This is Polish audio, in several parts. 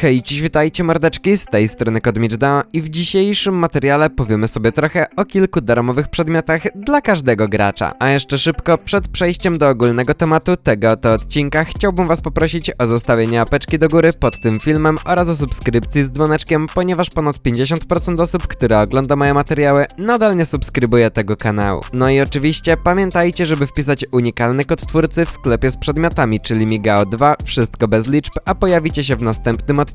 Hej, dziś witajcie mordeczki, z tej strony Kodmicda i w dzisiejszym materiale powiemy sobie trochę o kilku darmowych przedmiotach dla każdego gracza. A jeszcze szybko, przed przejściem do ogólnego tematu tego oto odcinka, chciałbym was poprosić o zostawienie apeczki do góry pod tym filmem oraz o subskrypcji z dzwoneczkiem, ponieważ ponad 50% osób, które ogląda moje materiały, nadal nie subskrybuje tego kanału. No i oczywiście pamiętajcie, żeby wpisać unikalny kod twórcy w sklepie z przedmiotami, czyli Migao2, wszystko bez liczb, a pojawicie się w następnym odcinku,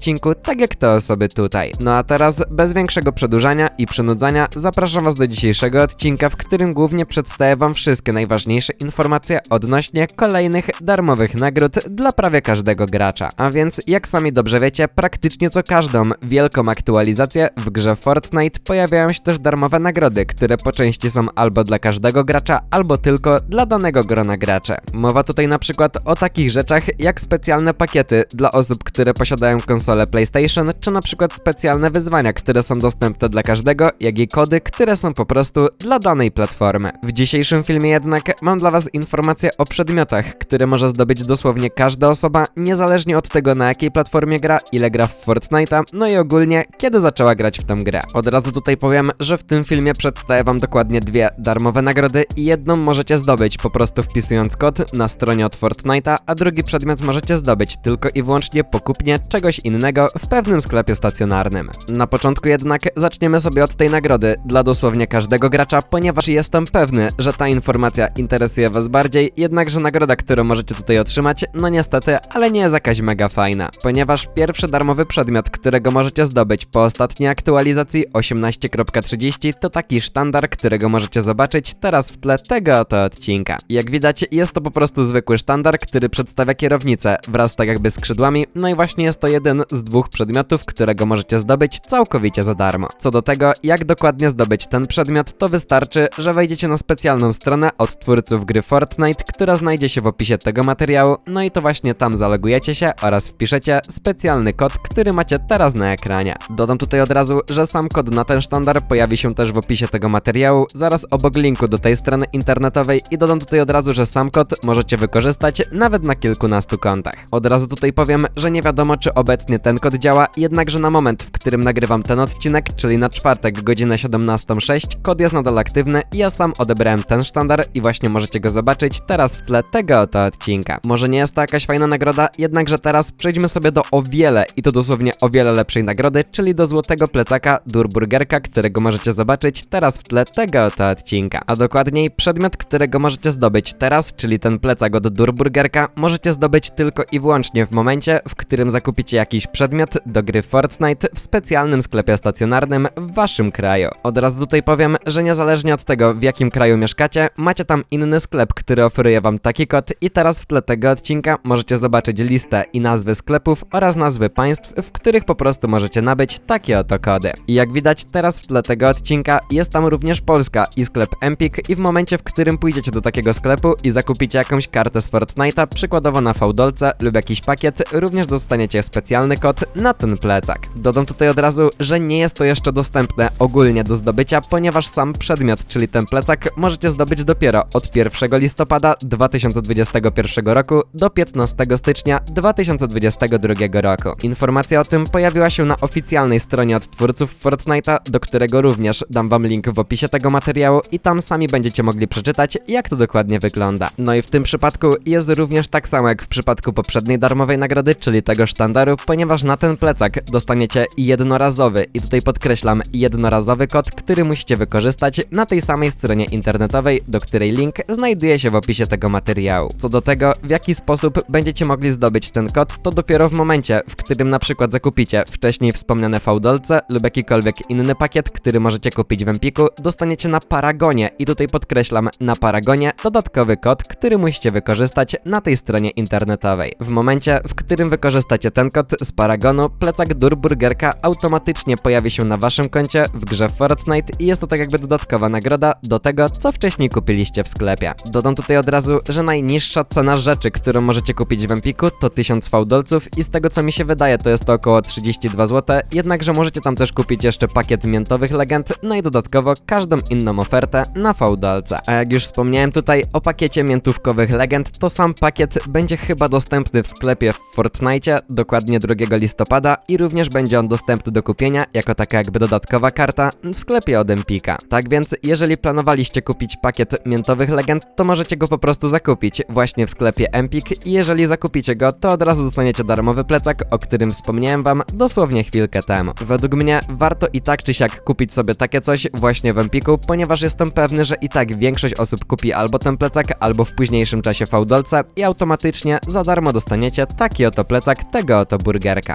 tak jak te osoby tutaj. No a teraz, bez większego przedłużania i przynudzania, zapraszam was do dzisiejszego odcinka, w którym głównie przedstawię wam wszystkie najważniejsze informacje odnośnie kolejnych darmowych nagród dla prawie każdego gracza. A więc, jak sami dobrze wiecie, praktycznie co każdą wielką aktualizację w grze Fortnite pojawiają się też darmowe nagrody, które po części są albo dla każdego gracza, albo tylko dla danego grona graczy. Mowa tutaj na przykład o takich rzeczach jak specjalne pakiety dla osób, które posiadają konsolę PlayStation, czy na przykład specjalne wyzwania, które są dostępne dla każdego, jak i kody, które są po prostu dla danej platformy. W dzisiejszym filmie jednak mam dla was informacje o przedmiotach, które może zdobyć dosłownie każda osoba, niezależnie od tego na jakiej platformie gra, ile gra w Fortnite'a, no i ogólnie kiedy zaczęła grać w tę grę. Od razu tutaj powiem, że w tym filmie przedstawię wam dokładnie dwie darmowe nagrody i jedną możecie zdobyć po prostu wpisując kod na stronie od Fortnite'a, a drugi przedmiot możecie zdobyć tylko i wyłącznie po kupnie czegoś innego w pewnym sklepie stacjonarnym. Na początku jednak zaczniemy sobie od tej nagrody dla dosłownie każdego gracza, ponieważ jestem pewny, że ta informacja interesuje was bardziej, jednakże nagroda, którą możecie tutaj otrzymać, no niestety, ale nie jest jakaś mega fajna, ponieważ pierwszy darmowy przedmiot, którego możecie zdobyć po ostatniej aktualizacji 18.30 to taki sztandar, którego możecie zobaczyć teraz w tle tego oto odcinka. Jak widać, jest to po prostu zwykły sztandar, który przedstawia kierownicę wraz tak jakby skrzydłami, no i właśnie jest to jeden z dwóch przedmiotów, którego możecie zdobyć całkowicie za darmo. Co do tego, jak dokładnie zdobyć ten przedmiot, to wystarczy, że wejdziecie na specjalną stronę od twórców gry Fortnite, która znajdzie się w opisie tego materiału, no i to właśnie tam zalogujecie się oraz wpiszecie specjalny kod, który macie teraz na ekranie. Dodam tutaj od razu, że sam kod na ten sztandar pojawi się też w opisie tego materiału, zaraz obok linku do tej strony internetowej i dodam tutaj od razu, że sam kod możecie wykorzystać nawet na kilkunastu kontach. Od razu tutaj powiem, że nie wiadomo czy obecnie ten kod działa, jednakże na moment, w którym nagrywam ten odcinek, czyli na czwartek godzinę 17.06, kod jest nadal aktywny i ja sam odebrałem ten sztandar i właśnie możecie go zobaczyć teraz w tle tego oto odcinka. Może nie jest to jakaś fajna nagroda, jednakże teraz przejdźmy sobie do o wiele i to dosłownie o wiele lepszej nagrody, czyli do złotego plecaka Durburgerka, którego możecie zobaczyć teraz w tle tego oto odcinka. A dokładniej przedmiot, którego możecie zdobyć teraz, czyli ten plecak od Durburgerka, możecie zdobyć tylko i wyłącznie w momencie, w którym zakupicie jakiś przedmiot do gry Fortnite w specjalnym sklepie stacjonarnym w waszym kraju. Od razu tutaj powiem, że niezależnie od tego, w jakim kraju mieszkacie, macie tam inny sklep, który oferuje wam taki kod i teraz w tle tego odcinka możecie zobaczyć listę i nazwy sklepów oraz nazwy państw, w których po prostu możecie nabyć takie oto kody. I jak widać teraz w tle tego odcinka jest tam również Polska i sklep Empik i w momencie, w którym pójdziecie do takiego sklepu i zakupicie jakąś kartę z Fortnite'a, przykładowo na fałdolce lub jakiś pakiet, również dostaniecie specjalny kod na ten plecak. Dodam tutaj od razu, że nie jest to jeszcze dostępne ogólnie do zdobycia, ponieważ sam przedmiot, czyli ten plecak, możecie zdobyć dopiero od 1 listopada 2021 roku do 15 stycznia 2022 roku. Informacja o tym pojawiła się na oficjalnej stronie od twórców Fortnite'a, do którego również dam wam link w opisie tego materiału i tam sami będziecie mogli przeczytać, jak to dokładnie wygląda. No i w tym przypadku jest również tak samo jak w przypadku poprzedniej darmowej nagrody, czyli tego sztandaru, ponieważ na ten plecak dostaniecie jednorazowy i tutaj podkreślam jednorazowy kod, który musicie wykorzystać na tej samej stronie internetowej, do której link znajduje się w opisie tego materiału. Co do tego, w jaki sposób będziecie mogli zdobyć ten kod, to dopiero w momencie, w którym na przykład zakupicie wcześniej wspomniane fałdolce lub jakikolwiek inny pakiet, który możecie kupić w Empiku, dostaniecie na Paragonie i tutaj podkreślam na Paragonie dodatkowy kod, który musicie wykorzystać na tej stronie internetowej. W momencie, w którym wykorzystacie ten kod z Paragonu, plecak Durburgerka automatycznie pojawi się na waszym koncie w grze Fortnite i jest to tak jakby dodatkowa nagroda do tego, co wcześniej kupiliście w sklepie. Dodam tutaj od razu, że najniższa cena rzeczy, którą możecie kupić w Empiku to 1000 fałdolców i z tego co mi się wydaje to jest to około 32 zł, jednakże możecie tam też kupić jeszcze pakiet miętowych legend, no i dodatkowo każdą inną ofertę na fałdolce. A jak już wspomniałem tutaj o pakiecie miętówkowych legend, to sam pakiet będzie chyba dostępny w sklepie w Fortnite dokładnie 2 2 listopada i również będzie on dostępny do kupienia jako taka jakby dodatkowa karta w sklepie od Empika. Tak więc, jeżeli planowaliście kupić pakiet miętowych legend, to możecie go po prostu zakupić właśnie w sklepie Empik i jeżeli zakupicie go, to od razu dostaniecie darmowy plecak, o którym wspomniałem wam dosłownie chwilkę temu. Według mnie warto i tak czy siak kupić sobie takie coś właśnie w Empiku, ponieważ jestem pewny, że i tak większość osób kupi albo ten plecak, albo w późniejszym czasie fałdolca i automatycznie za darmo dostaniecie taki oto plecak tego oto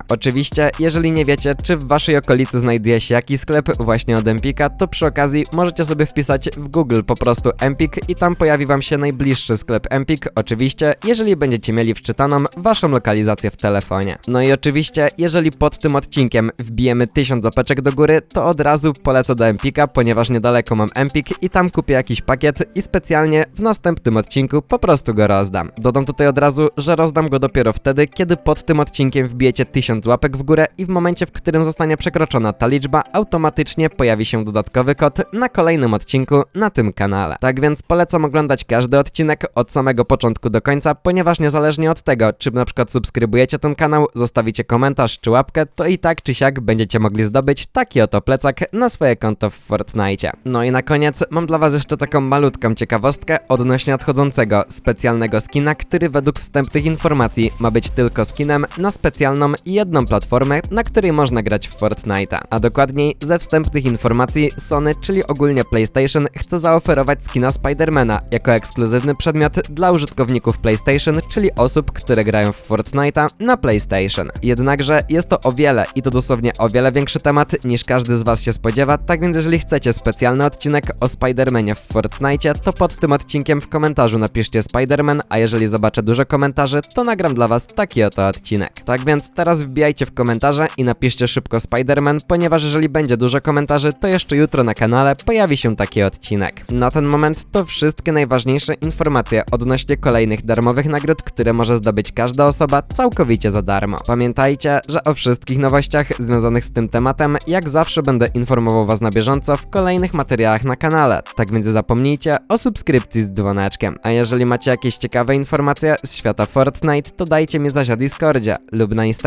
Oczywiście, jeżeli nie wiecie, czy w waszej okolicy znajduje się jakiś sklep właśnie od Empika, to przy okazji możecie sobie wpisać w Google po prostu Empik i tam pojawi wam się najbliższy sklep Empik, oczywiście, jeżeli będziecie mieli wczytaną waszą lokalizację w telefonie. No i oczywiście, jeżeli pod tym odcinkiem wbijemy 1000 opeczek do góry, to od razu polecę do Empika, ponieważ niedaleko mam Empik i tam kupię jakiś pakiet i specjalnie w następnym odcinku po prostu go rozdam. Dodam tutaj od razu, że rozdam go dopiero wtedy, kiedy pod tym odcinkiem wbijecie 1000 łapek w górę i w momencie, w którym zostanie przekroczona ta liczba, automatycznie pojawi się dodatkowy kod na kolejnym odcinku na tym kanale. Tak więc polecam oglądać każdy odcinek od samego początku do końca, ponieważ niezależnie od tego, czy na przykład subskrybujecie ten kanał, zostawicie komentarz czy łapkę, to i tak czy siak będziecie mogli zdobyć taki oto plecak na swoje konto w Fortnite. No i na koniec mam dla was jeszcze taką malutką ciekawostkę odnośnie nadchodzącego specjalnego skina, który według wstępnych informacji ma być tylko skinem na specjalną jedną platformę, na której można grać w Fortnite'a. A dokładniej ze wstępnych informacji Sony, czyli ogólnie PlayStation, chce zaoferować skina Spidermana jako ekskluzywny przedmiot dla użytkowników PlayStation, czyli osób, które grają w Fortnite'a na PlayStation. Jednakże jest to o wiele i to dosłownie o wiele większy temat niż każdy z was się spodziewa, tak więc jeżeli chcecie specjalny odcinek o Spidermanie w Fortnite, to pod tym odcinkiem w komentarzu napiszcie Spiderman, a jeżeli zobaczę dużo komentarzy, to nagram dla was taki oto odcinek. Tak więc teraz wbijajcie w komentarze i napiszcie szybko Spiderman, ponieważ jeżeli będzie dużo komentarzy, to jeszcze jutro na kanale pojawi się taki odcinek. Na ten moment to wszystkie najważniejsze informacje odnośnie kolejnych darmowych nagród, które może zdobyć każda osoba całkowicie za darmo. Pamiętajcie, że o wszystkich nowościach związanych z tym tematem, jak zawsze będę informował was na bieżąco w kolejnych materiałach na kanale, tak więc zapomnijcie o subskrypcji z dzwoneczkiem. A jeżeli macie jakieś ciekawe informacje z świata Fortnite, to dajcie mi znać na Discordzie lub na Instagramie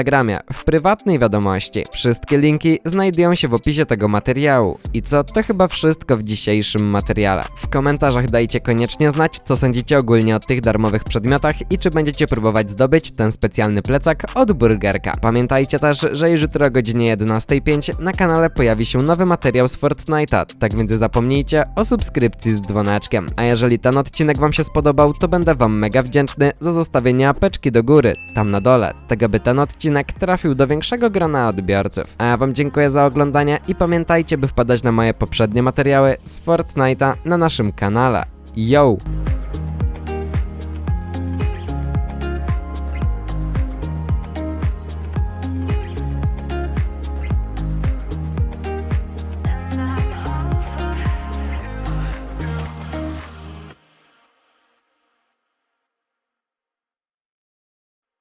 w prywatnej wiadomości. Wszystkie linki znajdują się w opisie tego materiału. I co, to chyba wszystko w dzisiejszym materiale. W komentarzach dajcie koniecznie znać, co sądzicie ogólnie o tych darmowych przedmiotach i czy będziecie próbować zdobyć ten specjalny plecak od Burgerka. Pamiętajcie też, że już jutro o godzinie 11.05 na kanale pojawi się nowy materiał z Fortnite'a, tak więc zapomnijcie o subskrypcji z dzwoneczkiem. A jeżeli ten odcinek wam się spodobał, to będę wam mega wdzięczny za zostawienie apeczki do góry, tam na dole, tak aby ten odcinek trafił do większego grona odbiorców. A ja wam dziękuję za oglądanie i pamiętajcie, by wpadać na moje poprzednie materiały z Fortnite'a na naszym kanale. Yo!